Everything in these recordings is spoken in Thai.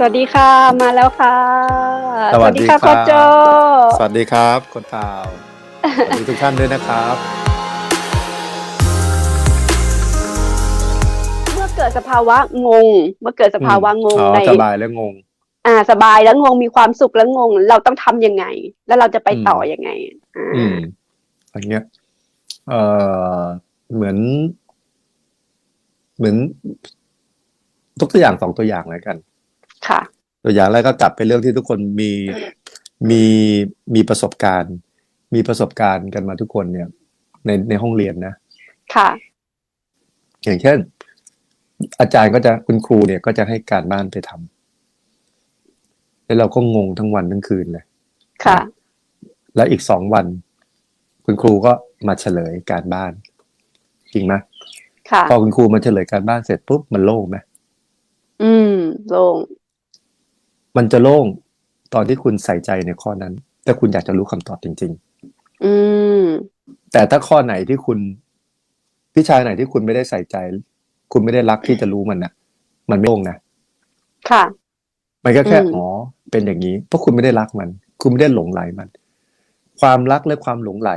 สวัสดีค่ะมาแล้วค่ะ สวัสดีครับโคชโจสวัสดีครับคนข่าวสวัสดีทุกท่านด้วยนะครับ เมื่อเกิดสภาวะงง เมื่อเกิดสภาวะงงอ๋อในสบายแล้วงง อ่า สบายแล้วงงมีความสุขแล้วงง เราต้องทำยังไง แล้วเราจะไปต่อยังไงอ่าอืมอันเนี้ยเอ่อเหมือน เหมือนทุกตัวอย่างสองตัวอย่างแล้วกัน ค่ะ ตัวอย่างแรกก็กลับไปเรื่องที่ทุกคนมีมีมีประสบการณ์ มีประสบการณ์กันมาทุกคนเนี่ย ในในห้องเรียนนะ ค่ะ อย่างเช่น อาจารย์ก็จะคุณครูเนี่ยก็จะให้การบ้านไปทำแล้วเราก็งงทั้งวันทั้งคืนเลย ค่ะ แล้วอีกสองวัน คุณครูก็มาเฉลยการบ้าน จริงไหมค่ะพอคุณครูมาเฉลยการบ้านเสร็จปุ๊บมันโล่งไหมอืม โล่ง มันจะโล่งตอนที่คุณใส่ใจในข้อนั้น แต่คุณอยากจะรู้คำตอบจริงอืมๆแต่ถ้าข้อไหนที่คุณวิชาไหนที่คุณไม่ได้ใส่ใจ คุณไม่ได้รักที่จะรู้มันน่ะ มันไม่โล่งนะค่ะ มันก็แค่อืมอ๋อเป็นอย่างนี้เพราะคุณไม่ได้รักมัน คุณไม่ได้หลงไหลมัน ความรักและความหลงไหล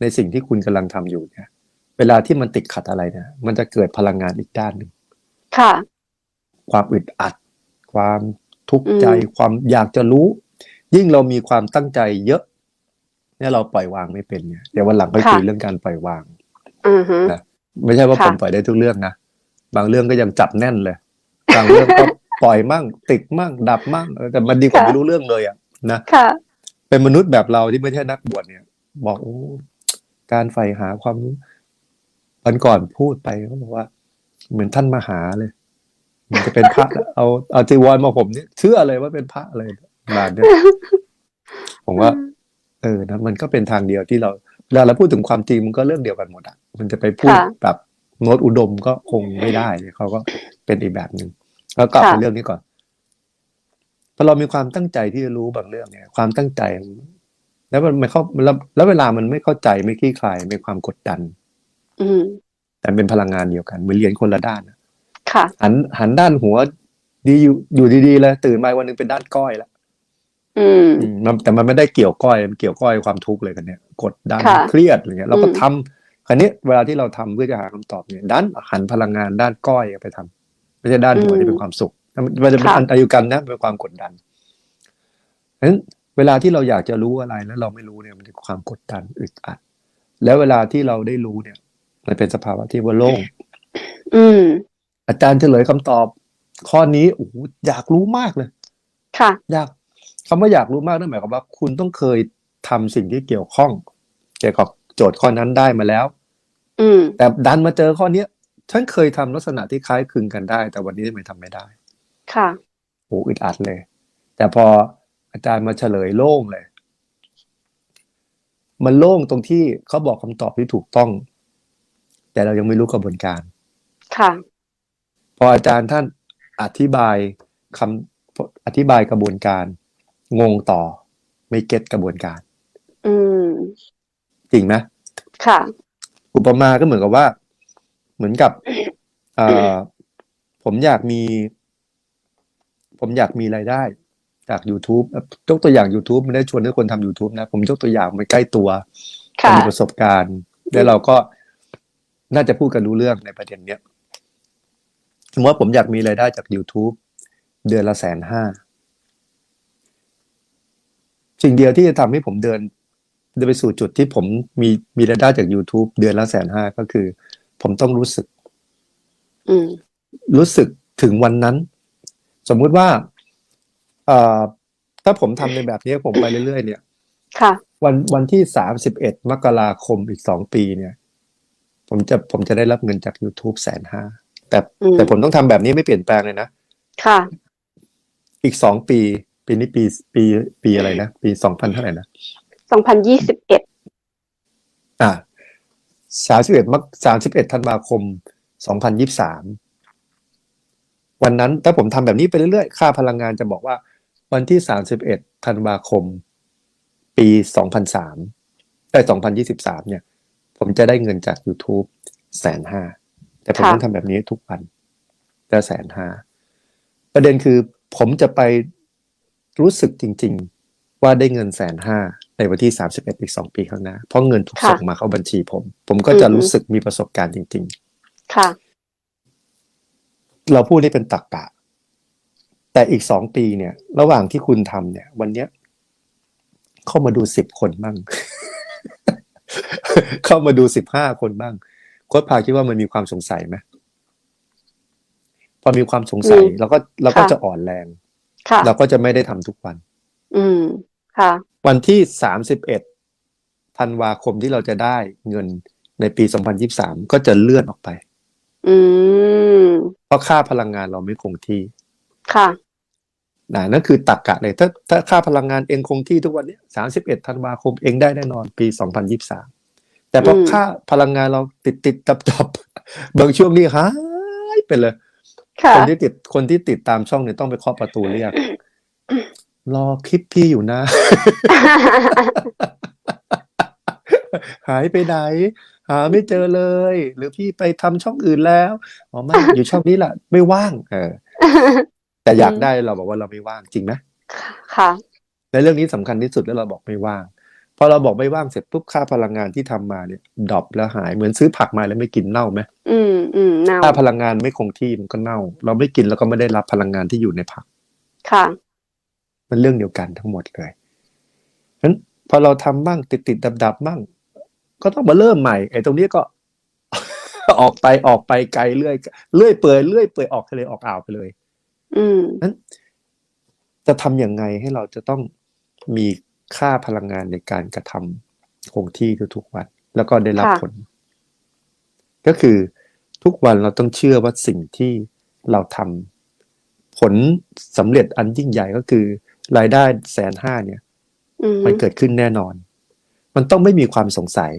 ในสิ่งที่คุณกำลังทำอยู่เนี่ย เวลาที่มันติดขัดอะไรเนี่ยมันจะเกิดพลังงานอีกด้านหนึ่งค่ะ ความอึดอัด ความ ทุกข์ใจอืมความอยากจะรู้ ยิ่งเรามีความตั้งใจเยอะเนี่ยเราปล่อยวางไม่เป็นเนี่ยเดี๋ยววันหลังไปคุยเรื่องการปล่อยวางอือฮึนะไม่ใช่ว่าค่ะผมปล่อยได้ทุกเรื่องนะบางเรื่องก็ยังจับแน่นเลยบางเรื่องก็ปล่อยมั่งติดมั่งดับมั่งเออแต่มันดีกว่าไม่รู้เรื่องเลยอะนะค่ะเป็นมนุษย์แบบเราที่ไม่ใช่นักบวชเนี่ย บอกโอ้การใฝ่หาความรู้วันก่อนพูดไปเขาบอกว่า เหมือนท่านมหาเลยเห มันจะเป็นพระแล้วเอาเอาจีวรมาผมเนี่ยเชื่อเลยว่าเป็นพระเลยนานเนี่ยผมว่า เออนะมันก็เป็นทางเดียวที่เราเวลาเราพูดถึงความจริงมันก็เรื่องเดียวกันหมดอะมันจะไปพูดค่ะแบบโน้ตอุดมก็คงไม่ได้เขาก็เป็นอีกแบบหนึ่งแล้วกลับค่ะไปเรื่องนี้ก่อนพอเรามีความตั้งใจที่จะรู้บางเรื่องเนี่ย ความตั้งใจ แล้วมันไม่เข้าแล้วแล้วเวลามันไม่เข้าใจไม่คลี่คลายมีความกดดัน อืมแต่แต่เป็นพลังงานเดียวกันเหมือนเรียนคนละด้านอะ ค่ะ หันหันด้านหัว ดีอยู่อยู่ดีๆเลยตื่นมาวันหนึงเป็นด้านก้อยแล้วอืมอืมมันแต่มันไม่ได้เกี่ยวก้อยมันเกี่ยวก้อยความทุกข์เลยกันเนี่ยกดดันค่ะเครียดอะไรเงี้ยเราก็อืมทำคราวนี้เวลาที่เราทำเพื่อจะหาคำตอบเนี่ยดันหันพลังงานด้านก้อยไปทำไม่ใช่ด้านหัวที่เป็นความสุขมันจะเป็นอันอายุกันนะเป็นความกดดันเพราะฉะนั้นเวลาที่เราอยากจะรู้อะไรแล้วเราไม่รู้เนี่ยมันเป็นความกดดันอึดอัด แล้วเวลาที่เราได้รู้เนี่ย มันเป็นสภาวะที่ว่าโล่งอืม อาจารย์เฉลยคำตอบ ข้อนี้โอ้โหอยากรู้มากเลย ค่ะ อยากคำว่าอยากรู้มากนั่นหมายความว่า คุณต้องเคยทำสิ่งที่เกี่ยวข้อง เกี่ยวกับโจทย์ข้อนั้นได้มาแล้ว อืม แต่ดันมาเจอข้อเนี้ยฉันเคยทำลักษณะที่คล้ายคลึงกันได้ แต่วันนี้ทำไมทำไม่ได้ ค่ะโอ้อึดอัดเลย แต่พออาจารย์มาเฉลยโล่งเลย มันโล่งตรงที่เขาบอกคำตอบที่ถูกต้อง แต่เรายังไม่รู้กระบวนการ ค่ะ พออาจารย์ท่านอธิบายคำอธิบายกระบวนการ งงต่อไม่เก็ตกระบวนการ อืมจริงไหมค่ะ อุปมาก็เหมือนกับว่า เหมือนกับเอ่อผมอยากมี ผมอยากมีรายได้จาก YouTube เอ่อยกตัวอย่าง YouTube ไม่ได้ชวนให้คนทำ YouTube นะ ผมยกตัวอย่างไปใกล้ตัวค่ะมีประสบการณ์ แล้วเราก็น่าจะพูดกันรู้เรื่องในประเด็นเนี้ย สมมติว่าผมอยากมีรายได้จาก YouTube เดือนละแสนห้าสิ่งเดียวที่จะทำให้ผมเดินเดินไปสู่จุดที่ผมมีมีรายได้จาก YouTube เดือนละแสนห้าก็คือ ผมต้องรู้สึกอืมรู้สึกถึงวันนั้น สมมุติว่าเอ่อถ้าผมทำในแบบนี้ผมไปเรื่อยๆเนี่ย ค่ะ วันวันที่สามสิบเอ็ดมกราคมอีกสองปีเนี่ย ผมจะผมจะได้รับเงินจาก YouTube แสนห้า แต่อืมแต่ผมต้องทำแบบนี้ไม่เปลี่ยนแปลงเลยนะ ค่ะ อีกสองปี ปีนี้ปีปีปีอะไรนะ ปีสองพันเท่าไหร่นะสองพันยี่สิบเอ็ดอ่าสามสิบเอ็ดมกสามสิบเอ็ดธันวาคมสองพันยี่สามวันนั้นถ้าผมทำแบบนี้ไปเรื่อยๆ ค่าพลังงานจะบอกว่า วันที่สามสิบเอ็ดธันวาคม ปีสองพันสามแต่สองพันยี่สิบสามเนี่ย ผมจะได้เงินจาก YouTube แสนห้า แต่ผมค่ะต้องทำแบบนี้ทุกวันจะแสนห้าประเด็นคือผมจะไปรู้สึกจริง ๆ ว่าได้เงินแสนห้าในวันที่สามสิบเอ็ดอีกสองปีข้างหน้า เพราะเงินถูกค่ะส่งมาเข้าบัญชีผม ผมก็จะอืมรู้สึกมีประสบการณ์จริงค่ะๆเราพูดได้เป็นตักกะ แต่อีกสองปีเนี่ย ระหว่างที่คุณทำเนี่ย วันเนี้ย เข้ามาดูสิบคนบ้าง เข้ามาดูสิบห้าคนบ้าง โค้ชพาคิดว่ามันมีความสงสัยไหมพอมีความสงสัยมีเราก็เราก็ค่ะจะอ่อนแรงค่ะเราก็จะไม่ได้ทำทุกวัน อืมค่ะ วันที่สามสิบเอ็ดธันวาคมที่เราจะได้เงินในปีสองพันยิบสามก็จะเลื่อนออกไป อืมเพราะค่าพลังงานเราไม่คงที่ค่ะนะนั่นคือตักกะเลย ถ้าถ้าค่าพลังงานเองคงที่ทุกวันเนี้สามสิบเอ็ดธันวาคมเองได้แน่นอนปีสองพันยิบสาม แต่พออมค่าพลังงานเราติดติดจับจับบางช่วงนี้หายไปเลยค่ะคนที่ติดคนที่ติดตามช่องเนี่ยต้องไปเคาะประตูเรียก รอคลิปพี่อยู่นะ หายไปไหน หาไม่เจอเลย หรือพี่ไปทำช่องอื่นแล้วอ๋อไม่อยู่ช่องนี้แหละไม่ว่าง เออ แต่อยากอืมได้เราบอกว่าเราไม่ว่างจริงไหมค่ะในเรื่องนี้สำคัญที่สุดแล้วเราบอกไม่ว่าง พอเราบอกไม่ว่างเสร็จปุ๊บค่าพลังงานที่ทำมาเนี่ยดรอปแล้วหายเหมือนซื้อผักมาแล้วไม่กินเน่าไหมอืมอืมเนาค่าพลังงานไม่คงที่มันก็เน่า เราไม่กินแล้วก็ไม่ได้รับพลังงานที่อยู่ในผัก ค่ะ มันเรื่องเดียวกันทั้งหมดเลยนั้นพอเราทำบ้างติดติดดับดับๆบ้างก็ต้องมาเริ่มใหม่ไอ้ตรงนี้ก็ ออกไปออกไปไกลเรื่อยเรื่อยเปื่อยเรื่อยเปื่อยออกทะเลออกอ่าวไปเลย อืมจะทำยังไงให้เราจะต้องมี ค่าพลังงานในการกระทำคงที่ทุกๆวัน แล้วก็ได้รับค่ะผล ก็คือทุกวันเราต้องเชื่อว่าสิ่งที่เราทำผลสำเร็จอันยิ่งใหญ่ก็คือ รายได้แสนห้าเนี่ยอืมมันเกิดขึ้นแน่นอน มันต้องไม่มีความสงสัย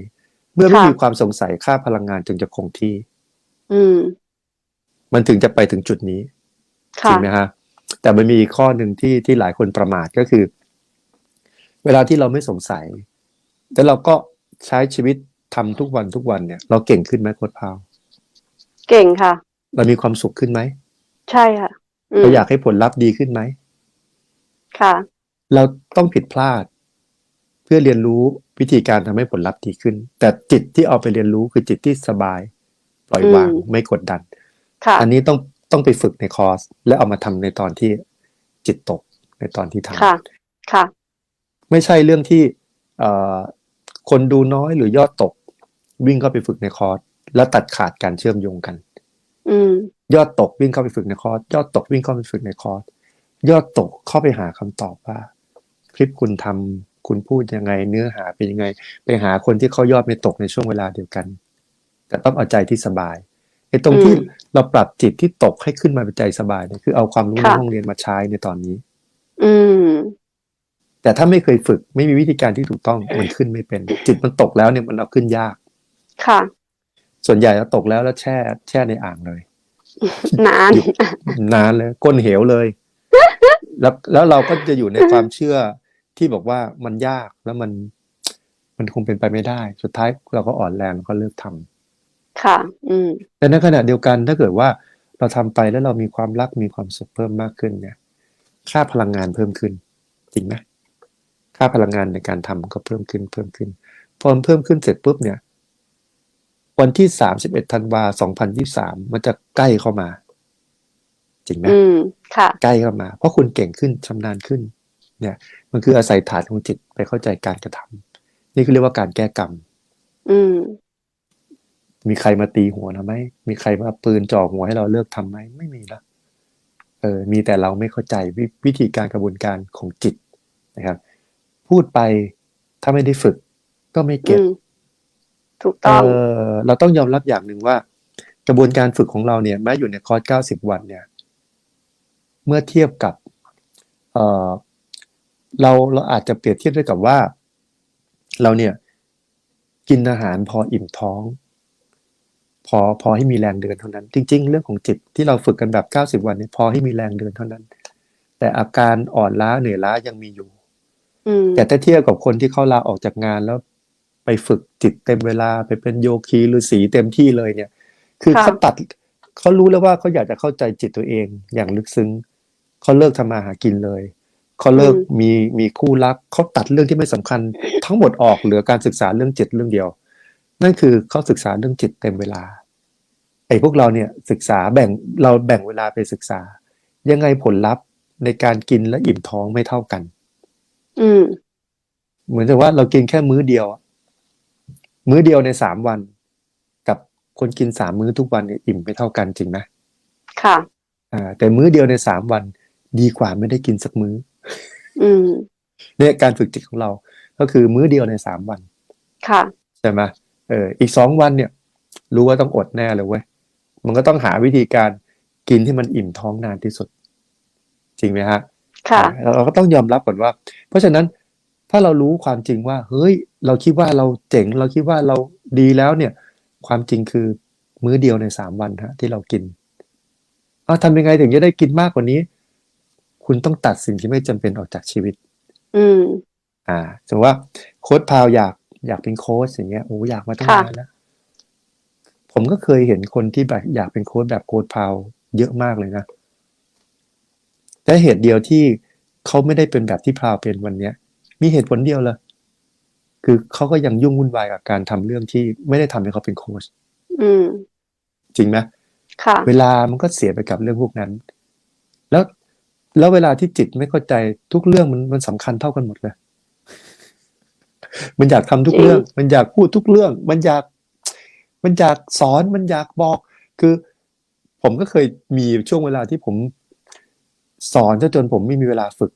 เมื่อไม่ค่ะมีความสงสัยค่าพลังงานจึงจะคงที่ อืมมันถึงจะไปถึงจุดนี้จริค่ะงไหมฮะแต่มันมีอีกข้อหนึ่งที่ที่หลายคนประมาทก็คือ เวลาที่เราไม่สงสัย แต่เราก็ใช้ชีวิตทำทุกวันทุกวันเนี่ย เราเก่งขึ้นไหมโค้ดพาวเก่งค่ะ เรามีความสุขขึ้นไหม ใช่ค่ะอืมเราอยากให้ผลลัพธ์ดีขึ้นไหมค่ะ เราต้องผิดพลาด เพื่อเรียนรู้วิธีการทำให้ผลลัพธ์ดีขึ้น แต่จิตที่เอาไปเรียนรู้คือจิตที่สบาย ปล่อยวางอืมไม่กดดันค่ะอันนี้ต้องต้องไปฝึกในคอร์ส และเอามาทำในตอนที่จิตตกในตอนที่ทำค่ะ ค่ะ ไม่ใช่เรื่องที่เอ่อคนดูน้อยหรือยอดตก วิ่งเข้าไปฝึกในคอร์สแล้วตัดขาดการเชื่อมโยงกันอืมยอดตกวิ่งเข้าไปฝึกในคอร์สยอดตกวิ่งเข้าไปฝึกในคอร์สยอดตกเข้าไปหาคำตอบว่า คลิปคุณทำคุณพูดยังไง เนื้อหาเป็นยังไง ไปหาคนที่เขายอดไม่ตกในช่วงเวลาเดียวกัน แต่ต้องเอาใจที่สบายไอ้ตรงที่อืมเราปรับจิตที่ตกให้ขึ้นมาเป็นใจสบายเนี่ยคือเอาความรู้ในค่ะห้องเรียนมาใช้ในตอนนี้ อืม แต่ถ้าไม่เคยฝึกไม่มีวิธีการที่ถูกต้องมันขึ้นไม่เป็น จิตมันตกแล้วเนี่ยมันเอาขึ้นยาก ค่ะ ส่วนใหญ่เราตกแล้วแล้วแช่ แช่ในอ่างเลย นานอยู่นานเลยก้นเหวเลย แล้วแล้วเราก็จะอยู่ในความเชื่อที่บอกว่ามันยากแล้วมัน มันคงเป็นไปไม่ได้ สุดท้ายเราก็อ่อนแรงแล้วก็เลิกทำค่ะ อืมแต่ในขณะเดียวกันถ้าเกิดว่าเราทำไปแล้วเรามีความรักมีความสุขเพิ่มมากขึ้นเนี่ย ค่าพลังงานเพิ่มขึ้น จริงไหม ค่าพลังงานในการทำก็เพิ่มขึ้นเพิ่มขึ้น พอมันเพิ่มขึ้นเสร็จปุ๊บเนี่ย วันที่สามสิบเอ็ดธันวาสองพันยี่สามมันจะใกล้เข้ามา จริงไหมอืมค่ะ ใกล้เข้ามา เพราะคุณเก่งขึ้นชำนาญขึ้น เนี่ย มันคืออาศัยฐานของจิตไปเข้าใจการกระทำนี่คือเรียกว่าการแก้กรรม อืมมีใครมาตีหัวนะไหม มีใครมาปืนจ่อหัวให้เราเลิกทำไหม ไม่มีละ เออ มีแต่เราไม่เข้าใจววิธีการกระบวนการของจิตนะครับ พูดไป ถ้าไม่ได้ฝึก ก็ไม่เก็ตอืมถูกเอต้องอเราต้องยอมรับอย่างหนึ่งว่า กระบวนการฝึกของเราเนี่ยแม้อยู่ในคอร์ส90วันเนี่ย เมื่อเทียบกับ เออเราเราอาจจะเปรียบเทียบได้กับว่า เราเนี่ย กินอาหารพออิ่มท้อง พอพอให้มีแรงเดินเท่านั้น จริง ๆ เรื่องของจิตที่เราฝึกกันแบบ90วันเนี่ยพอให้มีแรงเดินเท่านั้น แต่อาการอ่อนล้าเหนื่อยล้ายังมีอยู่อืม แต่ถ้าเทียบกับคนที่เขาลาออกจากงานแล้ว ไปฝึกจิตเต็มเวลาไปเป็นโยคีหรือสีเต็มที่เลยเนี่ย คือค่ะเขาตัดเขารู้แล้วว่าเขาอยากจะเข้าใจจิตตัวเองอย่างลึกซึ้งเขาเลิกทำมาหากินเลยเขาเลิกอืมมีมีคู่รักเขาตัดเรื่องที่ไม่สำคัญ ทั้งหมดออกเหลือการศึกษาเรื่องจิตเรื่องเดียว นั่นคือเขาศึกษาเรื่องจิตเต็มเวลาไอ้พวกเราเนี่ยศึกษาแบ่งเราแบ่งเวลาไปศึกษา ยังไงผลลัพธ์ในการกินและอิ่มท้องไม่เท่ากัน อืม เหมือนกับว่าเรากินแค่มื้อเดียวอะมื้อเดียวในสามวัน กับคนกินสามมื้อทุกวันเนี่ยอิ่มไม่เท่ากันจริงไหมค่ะ อ่า แต่มื้อเดียวในสามวัน ดีกว่าไม่ได้กินสักมื้อ อืม เนี่ยการฝึกจิตของเรา ก็คือมื้อเดียวในสามวัน ค่ะ ใช่ไหมเออ อีกสองวันเนี่ย รู้ว่าต้องอดแน่เลยเว้ย มันก็ต้องหาวิธีการกินที่มันอิ่มท้องนานที่สุด จริงไหมฮะ ค่ะเราเราก็ต้องยอมรับก่อนว่า เพราะฉะนั้นถ้าเรารู้ความจริงว่า เฮ้ย เราคิดว่าเราเจ๋ง เราคิดว่าเราดีแล้วเนี่ย ความจริงคือมื้อเดียวในสามวันฮะที่เรากินเอาทำยังไงถึงจะได้กินมากกว่านี้ คุณต้องตัดสิ่งที่ไม่จำเป็นออกจากชีวิต อืม อ่าสมมติว่าโค้ดพาวอยากอยากเป็นโค้ชอย่างเงี้ยโอ้อยากมาตั้งค่ะนานแล้วผมก็เคยเห็นคนที่แบบอยากเป็นโค้ชแบบโค้ดพาวเยอะมากเลยนะ แต่เหตุเดียวที่เขาไม่ได้เป็นแบบที่พาวเป็นวันเนี้ย มีเหตุผลเดียวเลยคือเขาก็ยังยุ่งวุ่นวายกับการทำเรื่องที่ไม่ได้ทำให้เขาเป็นโค้ชอืมจริงไหมค่ะ เวลามันก็เสียไปกับเรื่องพวกนั้น แล้วแล้วเวลาที่จิตไม่เข้าใจทุกเรื่องมันมันสำคัญเท่ากันหมดเลย มันอยากทำทุกจริงเรื่อง มันอยากพูดทุกเรื่อง มันอยาก มันอยากสอน มันอยากบอก คือ ผมก็เคยมีช่วงเวลาที่ผม สอนซะจนผมไม่มีเวลาฝึก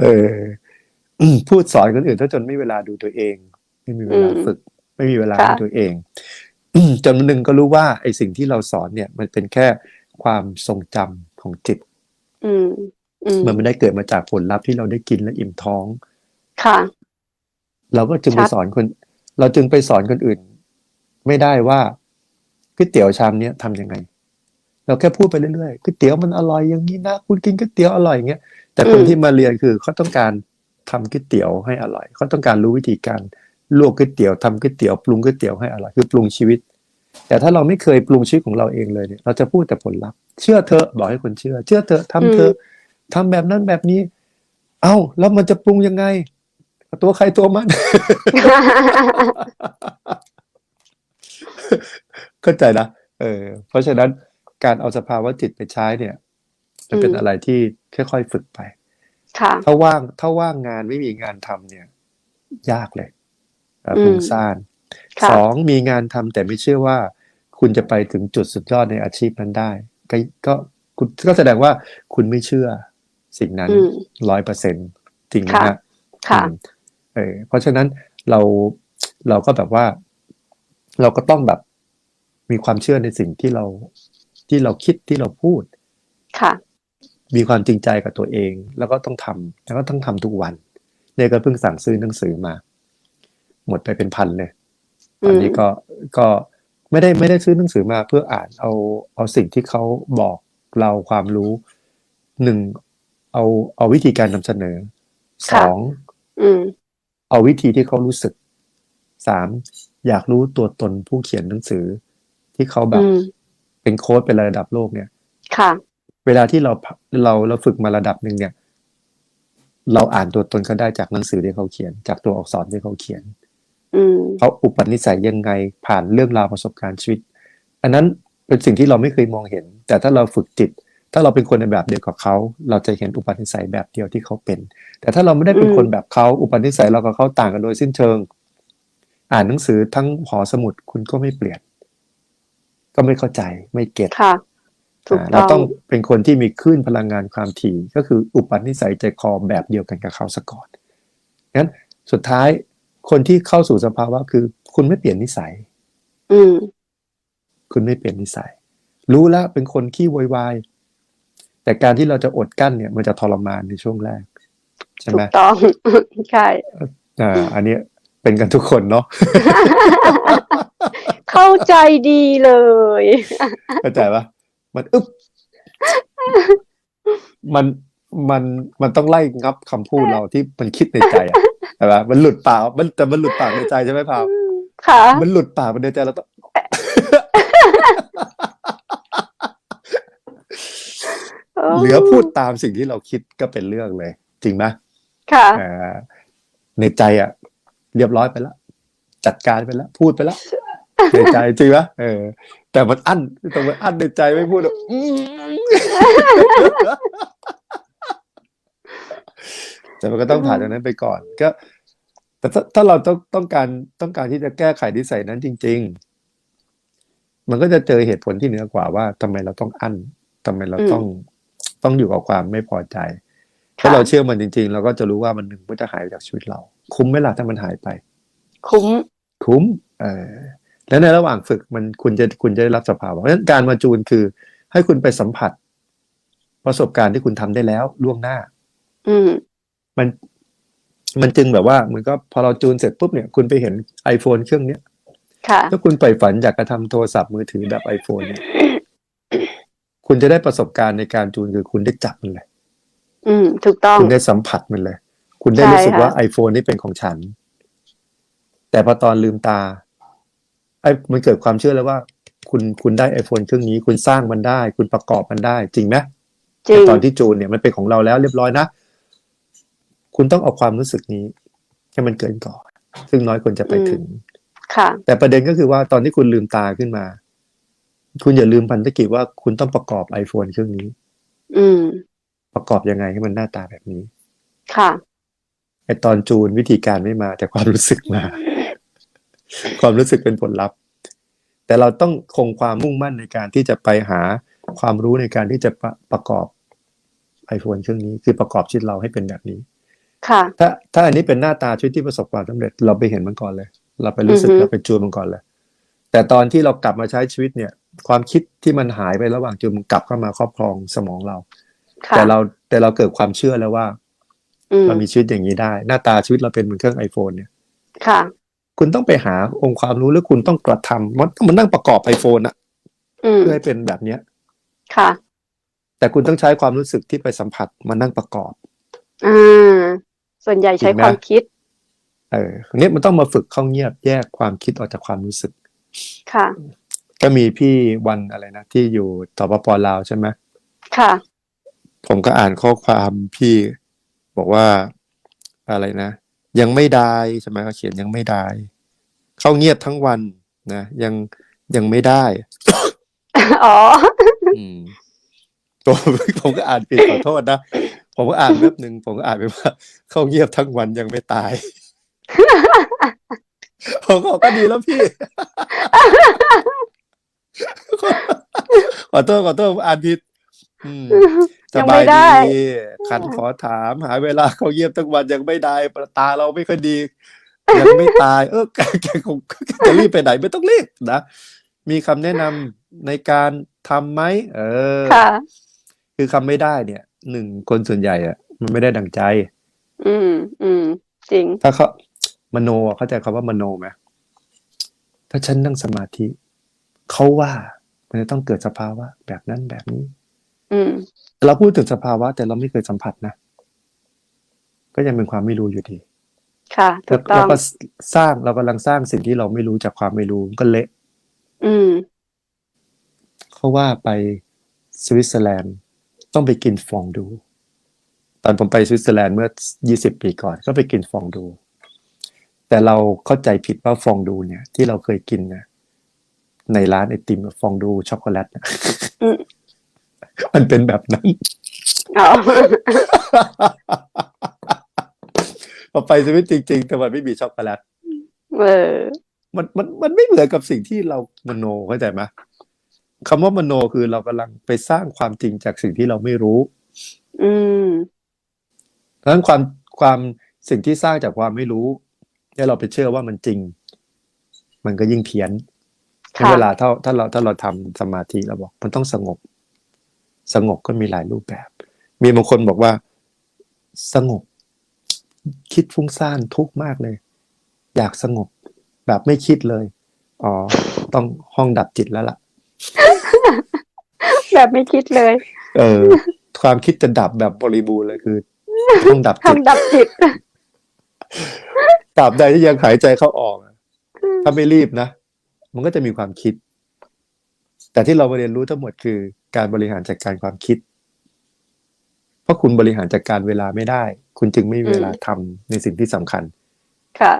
เอออืมพูดสอนคนอื่นซะจนไม่มีเวลาดูตัวเอง ไม่มีเวลาอืมฝึก ไม่มีเวลาค่ะให้ตัวเองอืมจนวันหนึ่งก็รู้ว่าไอ้สิ่งที่เราสอนเนี่ย มันเป็นแค่ความทรงจำของจิตอืมอืมมันไม่ได้เกิดมาจากผลลัพธ์ที่เราได้กินและอิ่มท้อง ค่ะ เราก็จึงชัไปดสอนคน เราจึงไปสอนคนอื่น ไม่ได้ว่า ก๋วยเตี๋ยวชามเนี้ยทำยังไง เราแค่พูดไปเรื่อยๆก๋วยเตี๋ยวมันอร่อยอย่างนี้นะ คุณกินก๋วยเตี๋ยวอร่อยอย่างเงี้ยแต่คนที่มาเรียนคือเขาต้องการทำก๋วยเตี๋ยวให้อร่อยเขาต้องการรู้วิธีการลวกก๋วยเตี๋ยวทำก๋วยเตี๋ยวปรุงก๋วยเตี๋ยวให้อร่อยคือปรุงชีวิต แต่ถ้าเราไม่เคยปรุงชีวิตของเราเองเลยเนี่ยเราจะพูดแต่ผลลัพธ์เชื่อเถอะบอกให้คนเชื่อ เชื่อเถอะทำเถอะทำแบบนั้นแบบนี้ เอ้าแล้วมันจะปรุงยังไง ตัวใครตัวมัน เข้าใจนะเออ เพราะฉะนั้นการเอาสภาวะจิตไปใช้เนี่ยมันเป็นอืมอะไรที่ค่อยๆฝึกไปค่ะถ้าว่างถ้าว่างงานไม่มีงานทำเนี่ย ยากเลยเอ่ออืมฟุ้งซ่านค่ะสองมีงานทำแต่ไม่เชื่อว่า คุณจะไปถึงจุดสุดยอดในอาชีพนั้นได้ ก็ก็คุณก็แสดงว่าคุณไม่เชื่อสิ่งนั้นอืมร้อยเปอร์เซ็นจริงไหมค่ะฮะค่ะอืมเออเพราะฉะนั้นเราเราก็แบบว่า เราก็ต้องแบบ มีความเชื่อในสิ่งที่เราที่เราคิดที่เราพูด ค่ะ มีความจริงใจกับตัวเอง แล้วก็ต้องทำแล้วก็ต้องทำทุกวัน เนี่ยก็เพิ่งสั่งซื้อหนังสือมา หมดไปเป็นพันเลยตอนนี้ก็ก็ไม่ได้ไม่ได้ซื้อหนังสือมาเพื่ออ่านเอาเอาสิ่งที่เขาบอกเราความรู้หนึ่งเอาเอาวิธีการนำเสนอสค่ะองอืมเอาวิธีที่เขารู้สึกสามอยากรู้ตัวตนผู้เขียนหนังสือ ที่เขาแบบอืมเป็นโค้ดเป็นระดับโลกเนี่ย ค่ะ เวลาที่เราเราเราฝึกมาระดับหนึ่งเนี่ย เราอ่านตัวตนเขาได้จากหนังสือที่เขาเขียน จากตัวอักษรที่เขาเขียนอืมเขาอุปนิสัยยังไงผ่านเรื่องราวประสบการณ์ชีวิต อันนั้นเป็นสิ่งที่เราไม่เคยมองเห็น แต่ถ้าเราฝึกจิต ถ้าเราเป็นคนในแบบเดียวกับเขา เราจะเห็นอุปนิสัยแบบเดียวที่เขาเป็น แต่ถ้าเราไม่ได้เป็นอืมคนแบบเขาอุปนิสัยเรากับเขาต่างกันโดยสิ้นเชิง อ่านหนังสือทั้งหอสมุดคุณก็ไม่เปลี่ยน ก็ไม่เข้าใจไม่เก็ตค่ะถูกอ่าต้เราองต้องเป็นคนที่มีคลื่นพลังงานความถี่ก็คืออุปนิสัยใจคอแบบเดียวกันกับเขาซะก่อนงั้นสุดท้ายคนที่เข้าสู่สภาวะคือ คุณไม่เปลี่ยนนิสัย อืมคุณไม่เปลี่ยนนิสัย รู้แล้วเป็นคนขี้โวยวายแต่การที่เราจะอดกั้นเนี่ย มันจะทรมานในช่วงแรก ใช่ถูไหมกต้องใช่อ่าอันนี้ เป็นกันทุกคนเนาะเข้าใจดีเลย เข้าใจปะมันอึ๊บมันมันมันต้องไล่งับคำพูดเราที่มันคิดในใจอะใช่ปะมันหลุดปากมันแต่มันหลุดปากในใจใช่ไหมพาวค่ะ มันหลุดปากมันในใจเราต้องเหลือพูดตามสิ่งที่เราคิดก็เป็นเรื่องเลย จริงไหมค่ะเอ่อในใจอะ เรียบร้อยไปแล้วจัดการไปแล้วพูดไปแล้วในใจจริงไหมเออ แต่มันอั้นแต่มันอั้นในใจไม่พูดหรอกอืมแต่มันก็ต้องผ่านตรงนั้นไปก่อน ก็ แต่ถ้าถ้าเราต้องต้องการต้องการที่จะแก้ไขนิสัยนั้นจริง ๆ มันก็จะเจอเหตุผลที่เหนือกว่าว่าทำไมเราต้องอั้นทำไมเราต้องต้องอยู่กับความไม่พอใจ ถ้าเราเชื่อมันจริง ๆ เราก็จะรู้ว่ามันหนึ่งมันจะหายไปจากชีวิตเรา คุ้มไหมล่ะถ้ามันหายไป คุ้ม คุ้มเออแล้วในระหว่างฝึกมันคุณจะคุณจะได้รับสภาวะเพราะฉะนั้นการมาจูนคือ ให้คุณไปสัมผัส ประสบการณ์ที่คุณทำได้แล้วล่วงหน้า อืมมันมันจึงแบบว่ามันก็พอเราจูนเสร็จปุ๊บเนี่ย คุณไปเห็น iPhone เครื่องเนี้ยค่ะถ้าคุณใฝ่ฝันอยากจะทำโทรศัพท์มือถือแบบ iPhone เนี่ยคุณจะได้ประสบการณ์ในการจูนคือคุณได้จับมันเลย อืม ถูกต้อง คุณได้สัมผัสมันเลย คุณได้ใช่รู้สึกว่าค่ะ iPhone นี่เป็นของฉัน แต่พอตอนลืมตา ไอ้มันเกิดความเชื่อแล้วว่า คุณคุณได้ iPhone เครื่องนี้ คุณสร้างมันได้ คุณประกอบมันได้ จริงไหมจริงแต่ตอนที่จูนเนี่ยมันเป็นของเราแล้วเรียบร้อยนะ คุณต้องเอาความรู้สึกนี้ให้มันเกินก่อน ซึ่งน้อยคนจะไปถึง ค่ะ แต่ประเด็นก็คือว่าตอนที่คุณลืมตาขึ้นมา คุณอย่าลืมพันธกิจว่าคุณต้องประกอบ iPhone เครื่องนี้ อืม ประกอบยังไงให้มันหน้าตาแบบนี้ ค่ะ ไอตอนจูนวิธีการไม่มา แต่ความรู้สึกมา ความรู้สึกเป็นผลลัพธ์ แต่เราต้องคงความมุ่งมั่นในการที่จะไปหาความรู้ในการที่จะประประกอบ iPhone เครื่องนี้คือประกอบชีวิตเราให้เป็นแบบนี้ ค่ะ ถ้าถ้าอันนี้เป็นหน้าตาชีวิตที่ประสบความสำเร็จ เราไปเห็นมันก่อนเลย เราไปรู้สึกอือฮึ เราไปจูนมันก่อนเลย แต่ตอนที่เรากลับมาใช้ชีวิตเนี่ย ความคิดที่มันหายไประหว่างจูนมันกลับเข้ามาครอบครองสมองเรา ค่ะแต่เราแต่เราเกิดความเชื่อแล้วว่าอืม เรามีชีวิตอย่างนี้ได้ หน้าตาชีวิตเราเป็นเหมือนเครื่อง iPhone เนี่ย ค่ะ คุณต้องไปหาองค์ความรู้แล้วคุณต้องกระทำมันมันนั่งประกอบ iPhone อะอืมเพื่อให้เป็นแบบเนี้ย ค่ะ แต่คุณต้องใช้ความรู้สึกที่ไปสัมผัสมานั่งประกอบอ่าส่วนใหญ่ใช้จริงไหมความคิด เออเนี่ยมันต้องมาฝึกเข้าเงียบแยกความคิดออกจากความรู้สึก ค่ะ ก็มีพี่วันอะไรนะที่อยู่ตปปลาวใช่ไหมค่ะ ผมก็อ่านข้อความพี่ บอกว่าอะไรนะ ยังไม่ได้ใช่ไหมเขาเขียนยังไม่ได้ เข้าเงียบทั้งวันนะยังยังไม่ได้ อ๋ออืมผมผมก็อ่านผิดขอโทษนะผมก็อ่านแป๊บหนึ่งผมก็อ่านไปว่า เข้าเงียบทั้งวันยังไม่ตายผมก็บอกก็ดีแล้วพี่ขอโทษขอโทษผมอ่านผิดอืม สยังบาไม่ยได้ดีคันขอถาม หาเวลาเข้าเยี่ยมทั้งวันยังไม่ได้ตาเราไม่ค่อยดี ยังไม่ตาย เออแกแกคงจะรีบไปไหนไม่ต้องรีบนะมีคำแนะนำในการทำไหมเออค่ะคือคำไม่ได้เนี่ยหนึ่งคนส่วนใหญ่อะมันไม่ได้ดังใจ อืมอืมจริง ถ้าเขามโนอะเข้าใจคำว่ามโนไหมถ้าฉันนั่งสมาธิเขาว่า มันจะต้องเกิดสภาวะแบบนั้นแบบนี้อืม เราพูดถึงสภาวะ แต่เราไม่เคยสัมผัสนะ ก็ยังเป็นความไม่รู้อยู่ดี ค่ะถูแล้วกต้อเรางก็สร้างเรากำลังสร้างสิ่งที่เราไม่รู้จากความไม่รู้ก็เละอืมเขาว่าไปสวิตเซอร์แลนด์ ต้องไปกินฟองดู ตอนผมไปสวิตเซอร์แลนด์เมื่อ 20 ปีก่อน ก็ไปกินฟองดู แต่เราเข้าใจผิดว่าฟองดูเนี่ย ที่เราเคยกินนะในร้านไอติมฟองดูช็อกโกแลตนะอื มมันเป็นแบบนั้นอ๋อพอไปสวิตจริงๆแต่มันไม่มีช็อกโกแลตเออมันมันมันไม่เหมือนกับสิ่งที่เรามโนเข้าใจไหมคำว่ามโนคือเรากำลังไปสร้างความจริงจากสิ่งที่เราไม่รู้ อืมเพราะฉะนั้นความความสิ่งที่สร้างจากความไม่รู้เนี่ยเราไปเชื่อว่ามันจริง มันก็ยิ่งเพี้ยนค่ะเวลาถ้าถ้าเราถ้าเราทำสมาธิเราบอก มันต้องสงบ สงบก็มีหลายรูปแบบ มีบางคนบอกว่า สงบ คิดฟุ้งซ่านทุกข์มากเลย อยากสงบ แบบไม่คิดเลย อ๋อ ต้องห้องดับจิตแล้วล่ะ แบบไม่คิดเลย เออ ความคิดจะดับแบบบริบูรณ์เลยคือห้องดับจิตทำดับจิตตราบใดที่ยังหายใจเข้าออกอะถ้าไม่รีบนะ มันก็จะมีความคิด แต่ที่เรามาเรียนรู้ทั้งหมดคือการบริหารจัดการความคิด เพราะคุณบริหารจัดการเวลาไม่ได้ คุณจึงไม่มีเวลาทำในสิ่งที่สำคัญ ค่ะ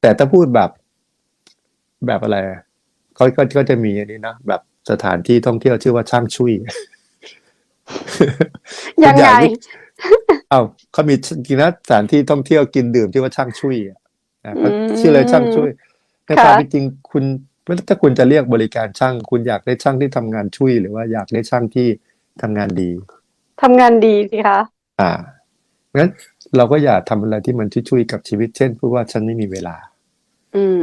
แต่ถ้าพูดแบบแบบอะไรอะเขาก็ก็จะมีอันนี้นะแบบสถานที่ท่องเที่ยวชื่อว่าช่างชุยยังไงเอ้าเขามีจริงนะสถานที่ท่องเที่ยวกินดื่มที่ว่าช่างชุยอะนะเขาอืมชื่อเลยช่างชุยในค่ะความเป็นจริงคุณ ถ้าคุณจะเรียกบริการช่าง คุณอยากได้ช่างที่ทำงานชุยหรือว่าอยากได้ช่างที่ทำงานดีทำงานดีสิคะอ่างั้นเราก็อย่าทำอะไรที่มันช่วยๆกับชีวิต เช่นพูดว่าฉันไม่มีเวลา อืม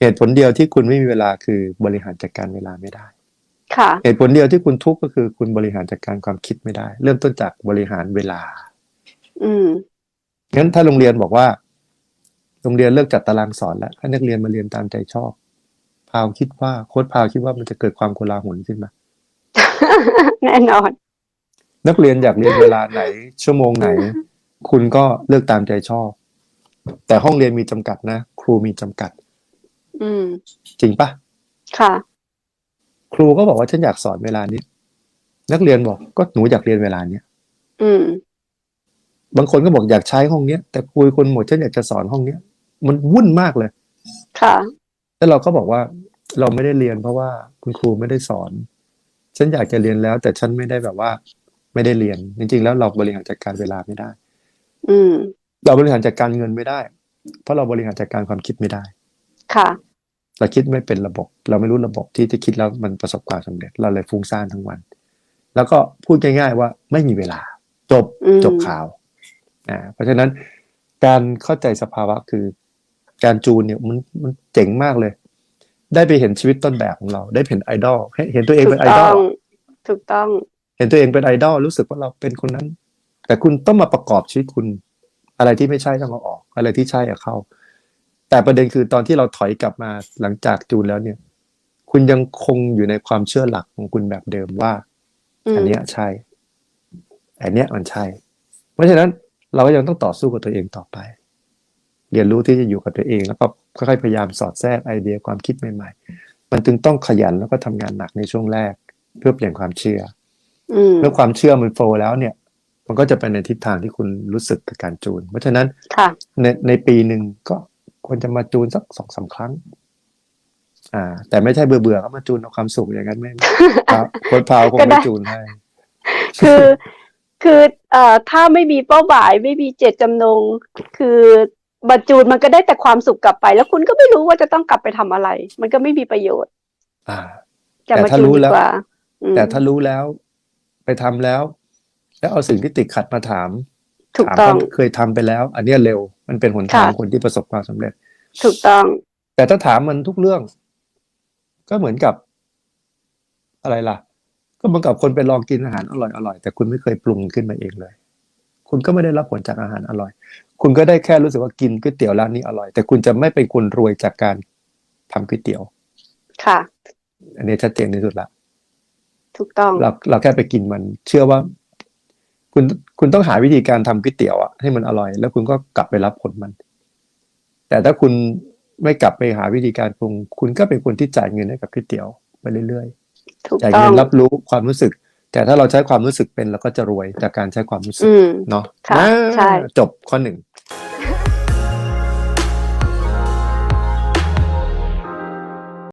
เหตุผลเดียวที่คุณไม่มีเวลาคือบริหารจัดการเวลาไม่ได้ ค่ะ เหตุผลเดียวที่คุณทุกข์ก็คือคุณบริหารจัดการความคิดไม่ได้ เริ่มต้นจากบริหารเวลา อืมงั้นถ้าโรงเรียนบอกว่า โรงเรียนเลิกจัดตารางสอนแล้วให้นักเรียนมาเรียนตามใจชอบ พาวคิดว่าโค้ดพาวคิดว่ามันจะเกิดความโกลาหลขึ้นมาแน่นอน นักเรียนอยากเรียนเวลาไหน ชั่วโมงไหน คุณก็เลือกตามใจชอบ แต่ห้องเรียนมีจำกัดนะ ครูมีจำกัด อืม จริงปะค่ะ ครูก็บอกว่าฉันอยากสอนเวลานี้นักเรียนบอกก็หนูอยากเรียนเวลาเนี้ยอืม บางคนก็บอกอยากใช้ห้องเนี้ยแต่คุยคนหมดฉันอยากจะสอนห้องเนี้ยมันวุ่นมากเลย ค่ะ แล้วเราก็บอกว่า เราไม่ได้เรียนเพราะว่าคุณครูไม่ได้สอน ฉันอยากจะเรียนแล้ว แต่ฉันไม่ได้แบบว่า ไม่ได้เรียน จริง ๆ แล้วเราบริหารจัดการเวลาไม่ได้ อืมเราบริหารจัดการเงินไม่ได้ เพราะเราบริหารจัดการความคิดไม่ได้ ค่ะ เราคิดไม่เป็นระบบ เราไม่รู้ระบบที่จะคิดแล้วมันประสบความสำเร็จ เราเลยฟุ้งซ่านทั้งวัน แล้วก็พูดง่าย ๆ ว่าไม่มีเวลา จบอืมจบข่าวอ่าเพราะฉะนั้นการเข้าใจสภาวะคือ การจูนเนี่ยมันมันเจ๋งมากเลย ได้ไปเห็นชีวิตต้นแบบของเรา ได้เห็นไอดอลเห็นตัวเองถูเป็กนไอดต้ออลงถูกต้อง เห็นตัวเองเป็นไอดอลรู้สึกว่าเราเป็นคนนั้น แต่คุณต้องมาประกอบชีวิตคุณ อะไรที่ไม่ใช่ต้องเอาออก อะไรที่ใช่อะเข้า แต่ประเด็นคือตอนที่เราถอยกลับมาหลังจากจูนแล้วเนี่ย คุณยังคงอยู่ในความเชื่อหลักของคุณแบบเดิมว่าอืมอันเนี้ยใช่อันเนี้ยมันใช่ เพราะฉะนั้นเราก็ยังต้องต่อสู้กับตัวเองต่อไป เรียนรู้ที่จะอยู่กับตัวเองแล้วก็ ค่อยๆพยายามสอดแทรกไอเดียความคิดใหม่ ๆ มันจึงต้องขยันแล้วก็ทำงานหนักในช่วงแรก เพื่อเปลี่ยนความเชื่ออืมเมื่อความเชื่อมันโฟล์แล้วเนี่ย มันก็จะไปในทิศทางที่คุณรู้สึกกับการจูน เพราะฉะนั้นค่ะในในปีหนึ่งก็ควรจะมาจูนสักสองสามครั้ง อ่า แต่ไม่ใช่เบื่อเบื่อๆก็มาจูนเอาความสุขอย่างนั้นไม่ครับโค้ดพาวคงก็ได้ไม่จูนให้คือคือเอ่อถ้าไม่มีเป้าหมายไม่มีเจตจำนง คือ บัรจูนมันก็ได้แต่ความสุขกลับไป แล้วคุณก็ไม่รู้ว่าจะต้องกลับไปทำอะไร มันก็ไม่มีประโยชน์ อ่าจะแต่มาถ้าจูนรู้ดีแล้วกว่าอืมแต่ถ้ารู้แล้ว ไปทำแล้ว แล้วเอาสิ่งที่ติดขัดมาถามถูกถามต้องว่าเคยทำไปแล้ว อันเนี้ยเร็วมันเป็นหนทางค่ะคนที่ประสบความสำเร็จ ถูกต้อง แต่ถ้าถามมันทุกเรื่อง ก็เหมือนกับ อะไรล่ะ ก็เหมือนกับคนไปลองกินอาหารอร่อยอร่อยแต่คุณไม่เคยปรุงขึ้นมาเองเลย คุณก็ไม่ได้รับผลจากอาหารอร่อย คุณก็ได้แค่รู้สึกว่ากินก๋วยเตี๋ยวร้านนี้อร่อย แต่คุณจะไม่เป็นคนรวยจากการทำก๋วยเตี๋ยว ค่ะ อันนี้ชัดเจนที่สุดละถูกต้องเราเราแค่ไปกินมัน เชื่อว่า คุณคุณต้องหาวิธีการทำก๋วยเตี๋ยวอะให้มันอร่อย แล้วคุณก็กลับไปรับผลมัน แต่ถ้าคุณไม่กลับไปหาวิธีการปรุง คุณก็เป็นคนที่จ่ายเงินให้กับก๋วยเตี๋ยวไปเรื่อยถูกๆจ่ายต้อเงิงนรับรู้ความรู้สึก แต่ถ้าเราใช้ความรู้สึกเป็นเราก็จะรวยจากการใช้ความรู้สึกอืมเนาะค่ะอ่าใช่จบข้อหนึ่ง